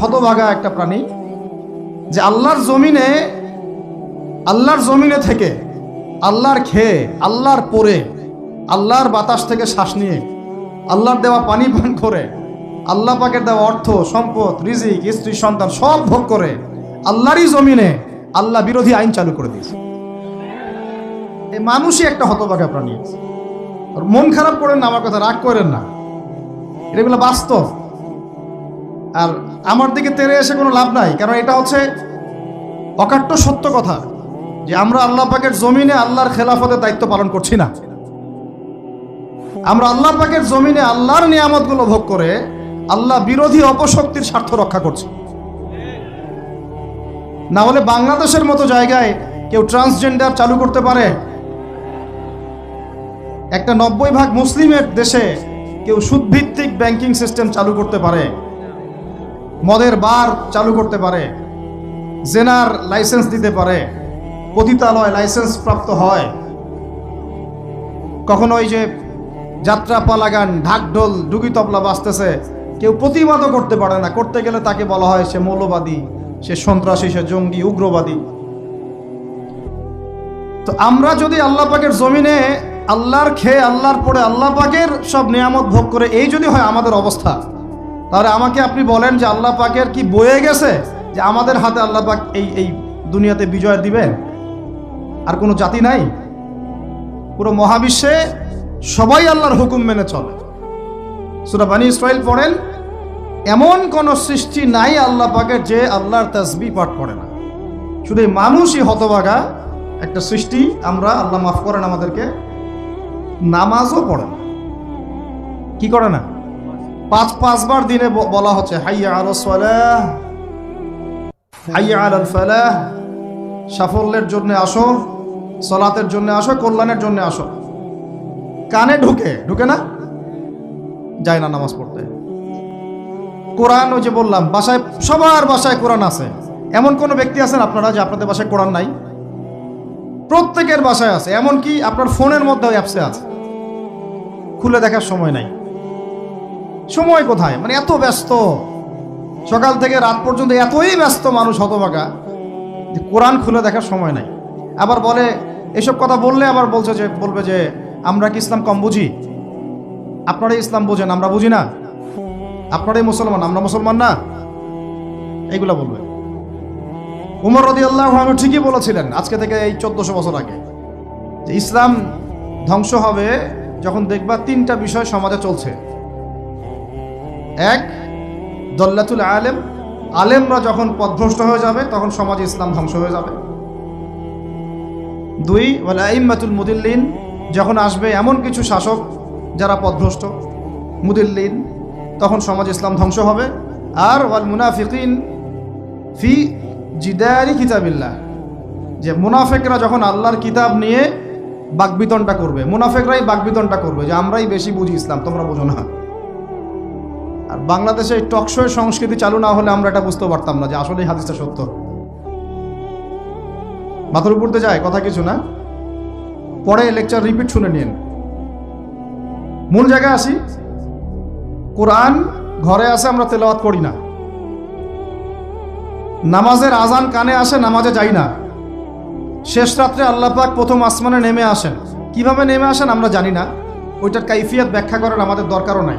হতভাগা একটা প্রাণী যে আল্লাহর জমিনে আল্লাহর জমিনে থেকে আল্লাহর খেয়ে, আল্লাহর পরে আল্লাহর বাতাস থেকে শ্বাস নিয়ে, আল্লাহর দেওয়া পানি পান করে, আল্লাহ পাকের দেওয়া অর্থ, সম্পদ, রিজিক, স্ত্রী, সন্তান সব ভোগ করে আল্লাহরই জমিনে আল্লাহ বিরোধী আইন চালু করে দিয়েছে। এই মানুষই একটা হতভাগা প্রাণী। মন খারাপ করেন না, আমার কথা রাগ করেন না। এগুলো বাস্তব। আর আমার দিকে তেরে এসে কোনো লাভ নাই কারণ এটা হচ্ছে অকাট্য সত্য কথা যে আমরা আল্লাহ পাকের জমিনে আল্লাহর খেলাফতের দায়িত্ব পালন করছি না। আমরা আল্লাহ পাকের জমিনে আল্লাহর নিয়ামতগুলো ভোগ করে আল্লাহ বিরোধী অপশক্তির স্বার্থ রক্ষা করছে। না হলে বাংলাদেশের মতো জায়গায় কেউ ট্রান্সজেন্ডার চালু করতে পারে, একটা নব্বই ভাগ মুসলিমের দেশে কেউ সুদভিত্তিক ব্যাংকিং সিস্টেম চালু করতে পারে। মদের বার চালু করতে পারে, জেনার লাইসেন্স দিতে পারে, পতিতালয় লাইসেন্স প্রাপ্ত হয়। কখনো ওই যে যাত্রা পালাগান ঢাকঢোল, ডুগি তবলা বাজতেছে, কেউ প্রতিবাদও করতে পারে না। করতে গেলে তাকে বলা হয় সে মৌলবাদী, সে সন্ত্রাসী, সে জঙ্গি, উগ্রবাদী। তো আমরা যদি আল্লাহ পাকের জমিনে আল্লাহর খেয়ে আল্লাহর পরে আল্লাহ পাকের সব নিয়ামত ভোগ করে, এই যদি হয় আমাদের অবস্থা। তাহলে আমাকে আপনি বলেন যে আল্লাহ পাকের কি বয়ে গেছে যে আমাদের হাতে আল্লাহ পাক এই এই দুনিয়াতে বিজয় দিবেন আর কোনো জাতি নাই? পুরো মহাবিশ্বে সবাই আল্লাহর হুকুম মেনে চলে। সুরা বানী ইসরাইল পড়েন, এমন কোন সৃষ্টি নাই আল্লাহ পাকের যে আল্লাহর তাসবি পাঠ করে না। শুধু মানুষই হতবাগা একটা সৃষ্টি আমরা আল্লাহ মাফ করেন আমাদেরকে, নামাজও পড়ে না। কি করে না? পাঁচ পাঁচবার দিনে বলা হচ্ছে, হাইয়া আল সালাহ, হাইয়া আল ফালাহ, সাফল্যের জন্য আসো, সলাতের জন্য আসো, কল্যাণের জন্য আসো। কানে ঢুকে ঢুকে না? যায় না নামাজ পড়তে। কোরআন ওই যে বললাম, বাসায়, সবার বাসায় কোরআন আছে। এমন কোন ব্যক্তি আছেন আপনারা যে আপনাদের বাসায় কোরআন নাই? প্রত্যেকের বাসায় আছে। এমনকি আপনার ফোনের মধ্যে অ্যাপসে আছে। খুলে দেখার সময় নাই। সময় কোথায়? মানে এত ব্যস্ত। সকাল থেকে রাত পর্যন্ত এতই ব্যস্ত মানুষ হতবাকা যে কোরআন খুলে দেখার সময় নাই। আবার বলে, এসব কথা বললে আবার বলছে যে, বলবে যে, আমরা কি ইসলাম কম বুঝি? আপনারাই ইসলাম বোঝেন, আমরা বুঝি না। আপনারাই মুসলমান, আমরা মুসলমান না। এইগুলা বলবে। উমর রদি আল্লাহ ঠিকই বলেছিলেন আজকে থেকে এই চোদ্দশো বছর আগে, যে ইসলাম ধ্বংস হবে যখন দেখবা তিনটা বিষয় সমাজে চলছে। এক, দল্লাতুল আলেম। আলেমরা যখন পদভ্রষ্ট হয়ে যাবে, তখন সমাজে ইসলাম ধ্বংস হয়ে যাবে। দুই, ওয়াল আইম্মাতুল মুদিল্লিন। যখন আসবে এমন কিছু শাসক যারা পদভ্রষ্ট মুদিল্লিন, তখন সমাজ ইসলাম ধ্বংস হবে। আর, ওয়াল মুনাফিকিন ফি জিদারি কিতাবিল্লাহ। যে মুনাফেকরা যখন আল্লাহর কিতাব নিয়ে বাকবিতনটা করবে, মুনাফেকরাই বাকবিতনটা করবে, যে আমরাই বেশি বুঝি ইসলাম, তোমরা বোঝো না। আর বাংলাদেশে টকশোয়ের সংস্কৃতি চালু না হলে আমরা এটা বুঝতে পারতাম না যে আসলে হাদিসটা সত্য। মাথার উপর যায়, কথা কিছু না। পরে লেকচার রিপিট শুনে নিন। মূল জায়গায় আসি। কোরআন ঘরে আসে আমরা তেলাওয়াত করি না। নামাজের আজান কানে আসে, নামাজে যাই না। শেষ রাত্রে আল্লাহ পাক প্রথম আসমানে নেমে আসেন। কীভাবে নেমে আসেন আমরা জানি না। ওইটার কাইফিয়াত ব্যাখ্যা করার আমাদের দরকারও নাই।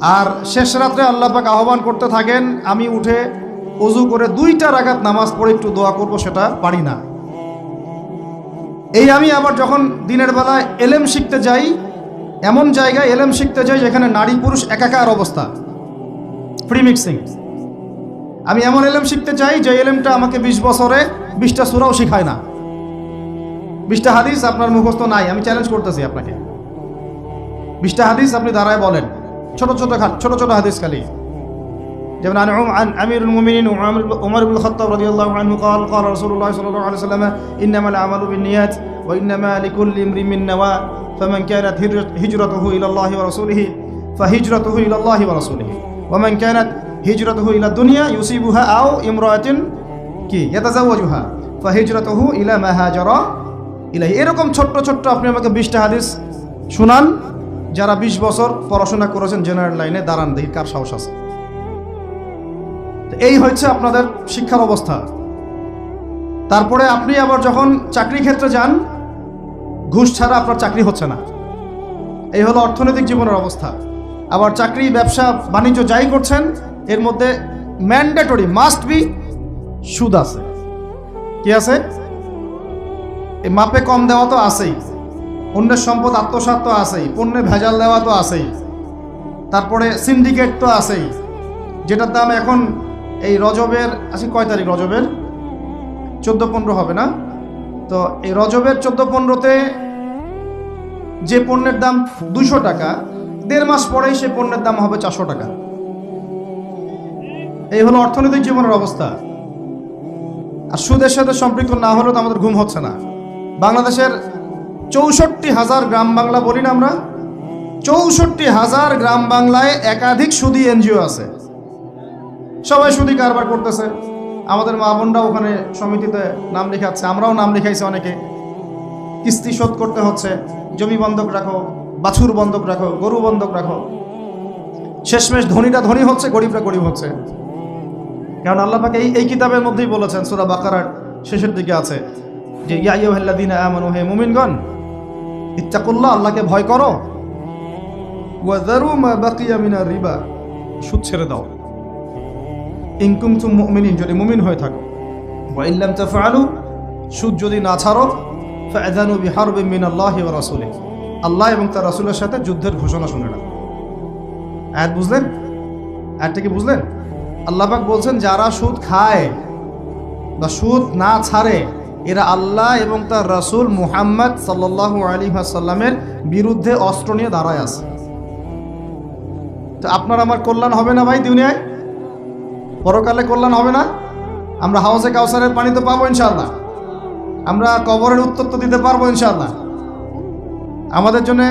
আর শেষ রাত্রে আল্লাহ পাক আহ্বান করতে থাকেন, আমি উঠে অজু করে দুইটা রাগাত নামাজ পড়ে একটু দোয়া করব, সেটা পারি না। এই আমি আবার যখন দিনের বেলায় এলেম শিখতে যাই, এমন জায়গায় এলেম শিখতে যাই যেখানে নারী পুরুষ একাকার অবস্থা। ফ্রি মিক্সিং আমি এমন এলেম শিখতে চাই যে এলেমটা আমাকে বিশ বছরে বিশটা সুরাও শিখায় না। বিশটা হাদিস আপনার মুখস্থ নাই, আমি চ্যালেঞ্জ করতেছি আপনাকে। বিশটা হাদিস আপনি দাঁড়ায় বলেন। ছোট ছোট খা- ছোট ছোট হাদিস খালি যেমন عن عن امير المؤمنين وعمر عمر بن الخطاب رضي الله عنه قال قال رسول الله صلى الله عليه وسلم انما الاعمال بالنيات وانما لكل امرئ من نوى فمن كانت هجرت- هجرته الى الله ورسوله فهجرته الى الله ورسوله ومن كانت هجرته الى الدنيا يصيبها او امراه কি ইয়াতাজাওয়াজুহা ফাহিজরাতুহু ইলা মা হাজারা ইলাহি এরকম ছোট্ট ছোট্ট আপনি আমাকে বিশটা হাদিস শুনান যারা বিশ বছর পড়াশোনা করেছেন জেনারেল লাইনে, দাঁড়ান দেখি কার সাহস আছে। এই হচ্ছে আপনাদের শিক্ষার অবস্থা। তারপরে আপনি আবার যখন চাকরি ক্ষেত্রে যান, ঘুষ ছাড়া আপনার চাকরি হচ্ছে না। এই হলো অর্থনৈতিক জীবনের অবস্থা। আবার চাকরি, ব্যবসা, বাণিজ্য যাই করছেন, এর মধ্যে ম্যান্ডেটরি মাস্ট বি সুদ আছে। কি আছে? এই মাপে কম দেওয়া তো আছেই। অন্যের সম্পদ আত্মসাৎ তো আছেই, পণ্যে ভেজাল দেওয়া তো আছেই, তারপরে সিন্ডিকেট তো আছেই, যেটার দাম এখন এই রজবের আছে কয় তারিখ রজবের? চোদ্দ পনেরো হবে না? তো এই রজবের চোদ্দ পনেরোতে যে পণ্যের দাম দুশো টাকা, দেড় মাস পরেই সে পণ্যের দাম হবে চারশো টাকা। এই হলো অর্থনৈতিক জীবনের অবস্থা। আর সুদের সাথে সম্পৃক্ত না হলেও তো আমাদের ঘুম হচ্ছে না। বাংলাদেশের চৌষট্টি হাজার গ্রাম বাংলা বলি না আমরা? চৌষট্টি হাজার গ্রাম বাংলায় একাধিক সুদী এনজিও আছে। সবাই সুদি কারবার করতেছে। আমাদের মা বোনরা ওখানে সমিতিতে নাম লেখাচ্ছে। আমরাও নাম লেখাইছি অনেকে। কিস্তি শোধ করতে হচ্ছে। জমি বন্ধক রাখো, বাছুর বন্ধক রাখো, গরু বন্ধক রাখো। শেষমেশ ধনীরা ধনী হচ্ছে, গরিবরা গরিব হচ্ছে। কারণ আল্লাহ পাক এই এই কিতাবের মধ্যেই বলেছেন, সূরা বাকারার শেষের দিকে আছে যে, ইয়া আইয়ুহাল্লাযীনা আমানু, হে মুমিনগণ ইত্তাকুল্লাহ আল্লাহকে ভয় করো। রিবা। সুদ ছেড়ে দাও। ইন কুনতুম মুমিনিন, যদি মুমিন হয়ে থাকো। ওয়া ইল্লাম তাফআলু, সুদ যদি না ছাড়ো ফাআযানু বিহারবিন মিনাল্লাহি ওয়া রাসূলিহি। আল্লাহ এবং তার রাসূলের সাথে যুদ্ধের ঘোষণা শুনে নাও। আয়াত বুঝলেন? আয়াতটা কি বুঝলেন? আল্লাহবাক বলছেন, যারা সুদ খায় বা সুদ না ছাড়ে এরা আল্লাহ এবং তার রাসূল মুহাম্মদ সাল্লাল্লাহু আলী সাল্লামের বিরুদ্ধে অস্ত্র নিয়ে দাঁড়ায় আছে। তো আপনার আমার কল্যাণ হবে না ভাই দুনিয়ায়? পরকালে কল্যাণ হবে না? আমরা হাউসে কাউসারের পানি তো পাবো ইনশাল্লাহ আমরা কবরের উত্তর তো দিতে পারব ইনশাল্লাহ আমাদের জন্য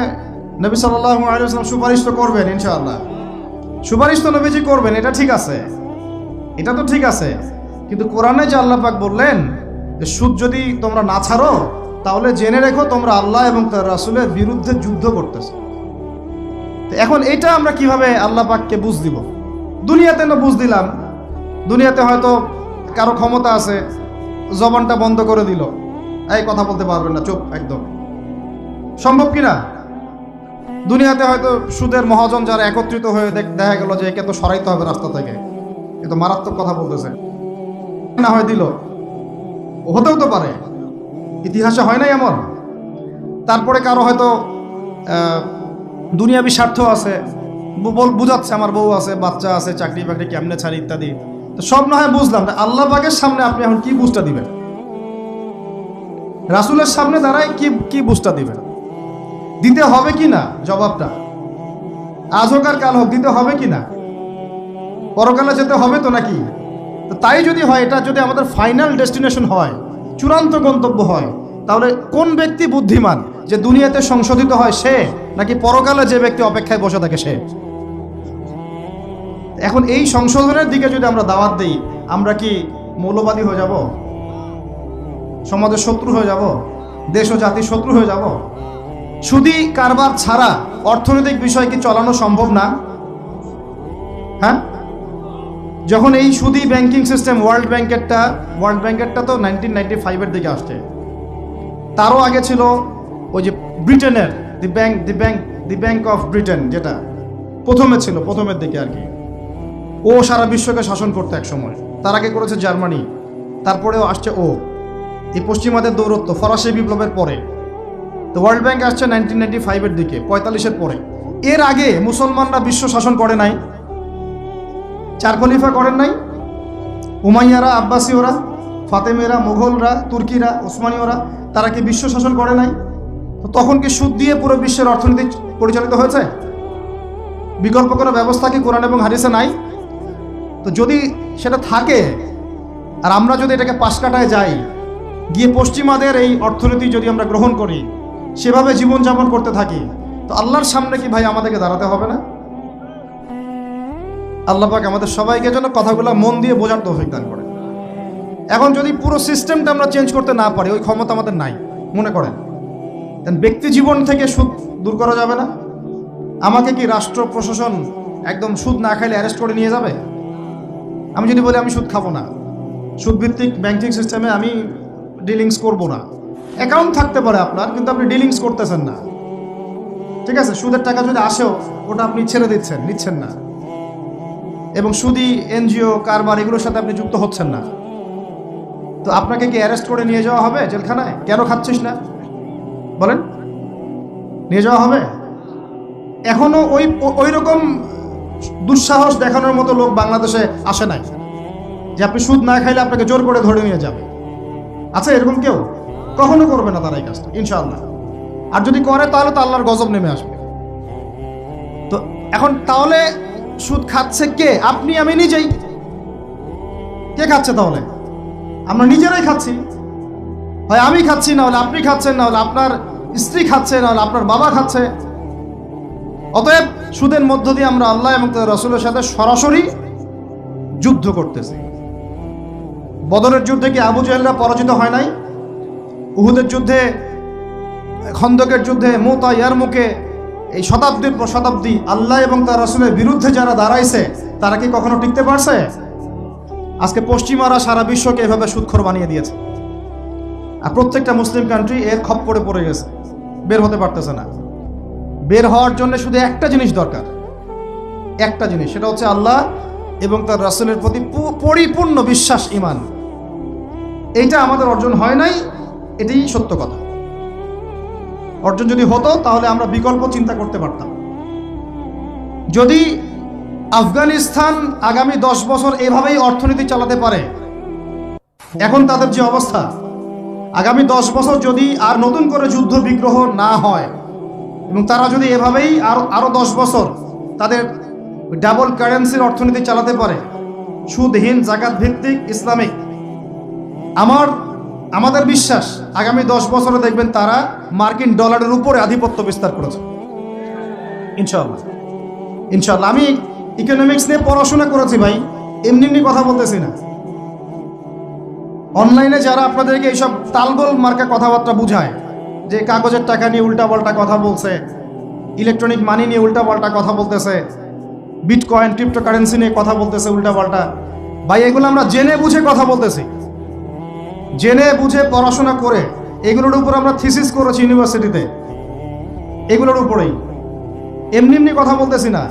নবী সাল্লাল্লাহু আলাইহি ওয়াসাল্লাম সুপারিশ তো করবেন ইনশাআল্লাহ। সুপারিশ তো নবীজি করবেন, এটা ঠিক আছে। এটা তো ঠিক আছে। কিন্তু কোরআনে যে আল্লাহ পাক বললেন সুদ যদি তোমরা না ছাড়ো, তাহলে জেনে রেখো তোমরা আল্লাহ এবং তার রাসূলের বিরুদ্ধে যুদ্ধ করতেছো। তো এখন এটা আমরা কীভাবে আল্লাহ পাককে বুঝ দিব? দুনিয়াতে না বুঝ দিলাম। দুনিয়াতে হয়তো কারও ক্ষমতা আছে, জবানটা বন্ধ করে দিল। এই কথা বলতে পারবেন না, চুপ, একদম। সম্ভব কিনা দুনিয়াতে হয়তো সুদের মহাজন যারা একত্রিত হয়ে দেখ- দেখা গেল যে একে তো সরাইতে হবে রাস্তা থেকে। এ তো মারাত্মক কথা বলতেছে। না হয় দিল। হতেও তো পারে। ইতিহাসে হয় নাই এমন। তারপরে কারও হয়তো দুনিয়াবি স্বার্থ আছে। বুঝাচ্ছে, আমার বউ আছে, বাচ্চা আছে, চাকরি বাকরি কেমনে ছাড়ি ইত্যাদি। তো সব না হয় বুঝলাম আল্লাহ পাকের সামনে আপনি এখন কি বুঝটা দিবেন? রাসূলের সামনে দাঁড়ায় কি কি বুঝটা দিবেন? দিতে হবে কি না? জবাবটা? আজ হোক আর কাল হোক, দিতে হবে কি না? পরকালে যেতে হবে তো নাকি? তাই যদি হয়, এটা যদি আমাদের ফাইনাল ডেস্টিনেশন হয় চূড়ান্ত গন্তব্য হয়। তাহলে কোন ব্যক্তি বুদ্ধিমান? যে দুনিয়াতে সংশোধিত হয় সে, নাকি পরকালে যে ব্যক্তি অপেক্ষায় বসে থাকে সে? এখন এই সংশোধনের দিকে যদি আমরা দাওয়াত দিই, আমরা কি মৌলবাদী হয়ে যাব? সমাজের শত্রু হয়ে যাব? দেশ ও জাতির শত্রু হয়ে যাব? সুদি কারবার ছাড়া অর্থনৈতিক বিষয় কি চালানো সম্ভব না? হ্যাঁ? যখন এই সুদি ব্যাংকিং সিস্টেম ওয়ার্ল্ড ব্যাংকেরটা ওয়ার্ল্ড ব্যাংকেরটা তো নাইনটিন নাইনটি ফাইভের দিকে আসছে। তারও আগে ছিল ওই যে ব্রিটেনের, the bank the bank the bank of Britain যেটা প্রথমে ছিল, প্রথমের দিকে আর কি। ও সারা বিশ্বকে শাসন করতো এক সময় তার আগে করেছে জার্মানি, তারপরেও আসছে ও। এই পশ্চিমাদের দৌরত্ব, ফরাসি বিপ্লবের পরে। তো ওয়ার্ল্ড ব্যাংক আসছে নাইনটিন নাইনটি ফাইভের দিকে, পঁয়তাল্লিশের পরে। এর আগে মুসলমানরা বিশ্ব শাসন করে নাই। চার খলিফা করেন নাই। উমাইয়ারা, আব্বাসীয়রা, ফাতেমেরা, মুঘলরা, তুর্কিরা, ওসমানীয়রা, তারা কি বিশ্ব শাসন করে নাই? তো তখন কি সুদ দিয়ে পুরো বিশ্বের অর্থনীতি পরিচালিত হয়েছে? বিকল্প কোনো ব্যবস্থা কি কোরআন এবং হারিসে নাই? তো যদি সেটা থাকে, আর আমরা যদি এটাকে পাশ কাটায় যাই, গিয়ে পশ্চিমাদের এই অর্থনীতি যদি আমরা গ্রহণ করি, সেভাবে জীবনযাপন করতে থাকি, তো আল্লাহর সামনে কি ভাই আমাদেরকে দাঁড়াতে হবে না? আল্লাহ পাক আমাদের সবাইকে যেন কথাগুলো মন দিয়ে বোঝার তৌফিক দান করে এখন যদি পুরো সিস্টেমটা আমরা চেঞ্জ করতে না পারি, ওই ক্ষমতা আমাদের নাই। মনে করেন? ব্যক্তি জীবন থেকে সুদ দূর করা যাবে না। আমাকে কি রাষ্ট্র প্রশাসন একদম সুদ না খাইলে অ্যারেস্ট করে নিয়ে যাবে? আমি যদি বলি আমি সুদ খাব না সুদ ভিত্তিক ব্যাংকিং সিস্টেমে আমি ডিলিংস করব না। অ্যাকাউন্ট থাকতে পারে আপনার, কিন্তু আপনি ডিলিংস করতেছেন না। ঠিক আছে? সুদের টাকা যদি আসেও, ওটা আপনি ছেড়ে দিচ্ছেন, নিচ্ছেন না। এবং সুদি, এনজিও, কারবার, এগুলোর সাথে আপনি যুক্ত হচ্ছেন না। তো আপনাকে কি অ্যারেস্ট করে নিয়ে যাওয়া হবে জেলখানায়? কেন খাচ্ছিস না? বলেন। নিয়ে যাওয়া হবে? এখনও ওই ওই রকম দুঃসাহস দেখানোর মতো লোক বাংলাদেশে আসে নাই, যে আপনি সুদ না খাইলে আপনাকে জোর করে ধরে নিয়ে যাবে। আচ্ছা এরকম কেউ? কখনো করবে না তারা এই কাজটা, ইনশাআল্লাহ। আর যদি করে, তাহলে তো আল্লাহর গজব নেমে আসবে। তো এখন তাহলে সুদ খাচ্ছে কে? আপনি, আমি নিজেই। কে খাচ্ছে তাহলে? আমরা নিজেরাই খাচ্ছি। হয় আমি খাচ্ছি না হলে আপনি খাচ্ছেন না হলে আপনার স্ত্রী খাচ্ছে না হলে আপনার বাবা খাচ্ছে। অতএব সুদের মধ্য দিয়ে আমরা আল্লাহ এবং তার রসুলের সাথে সরাসরি যুদ্ধ করতেছি। বদরের যুদ্ধে কি আবু জাহেলরা পরাজিত হয় নাই? উহুদের যুদ্ধে, খন্দকের যুদ্ধে মোতা ইয়ারমুখে এই শতাব্দীর পর শতাব্দী আল্লাহ এবং তার রসুলের বিরুদ্ধে যারা দাঁড়াইছে, তারা কি কখনো টিকতে পারছে? আজকে পশ্চিমারা সারা বিশ্বকে এভাবে সুৎখর বানিয়ে দিয়েছে। আর প্রত্যেকটা মুসলিম কান্ট্রি এর খপ্পরে পড়ে গেছে। বের হতে পারতেছে না। বের হওয়ার জন্য শুধু একটা জিনিস দরকার। একটা জিনিস, সেটা হচ্ছে আল্লাহ এবং তার রাসুলের প্রতি পরিপূর্ণ বিশ্বাস ইমান এইটা আমাদের অর্জন হয় নাই, এটাই সত্য কথা। অর্জন যদি হতো, তাহলে আমরা বিকল্প চিন্তা করতে পারতাম। যদি আফগানিস্তান আগামী দশ বছর এভাবেই অর্থনীতি চালাতে পারে, এখন তাদের যে অবস্থা, আগামী দশ বছর যদি আর নতুন করে যুদ্ধ বিগ্রহ না হয়, এবং তারা যদি এভাবেই আরও আরও দশ বছর তাদের ডাবল কারেন্সির অর্থনীতি চালাতে পারে, সুদহীন জাকাত ভিত্তিক ইসলামিক, আমার আমাদের বিশ্বাস, আগামী দশ বছরে দেখবেন তারা মার্কিন ডলারের উপরে আধিপত্য বিস্তার করেছে। ইনশাল্লাহ ইনশাল্লাহ আমি ইকোনমিক্স নিয়ে পড়াশোনা করেছি ভাই, এমনি এমনি কথা বলতেছি না। অনলাইনে যারা আপনাদেরকে এইসব তালগোল মার্কা কথাবার্তা বুঝায়, যে কাগজের টাকা নিয়ে উল্টাপাল্টা কথা বলছে ইলেকট্রনিক মানি নিয়ে উল্টাপাল্টা কথা বলতেছে বিটকয়েন ক্রিপ্টোকারেন্সি নিয়ে কথা বলতেছে উল্টাপাল্টা, ভাই, এগুলো আমরা জেনে বুঝে কথা বলতেছি। জেনে বুঝে পড়াশোনা করে, এগুলোর উপর আমরা থিসিস করেছি ইউনিভার্সিটিতে এগুলোর উপরেই। এমনি এমনি কথা বলতেছি না।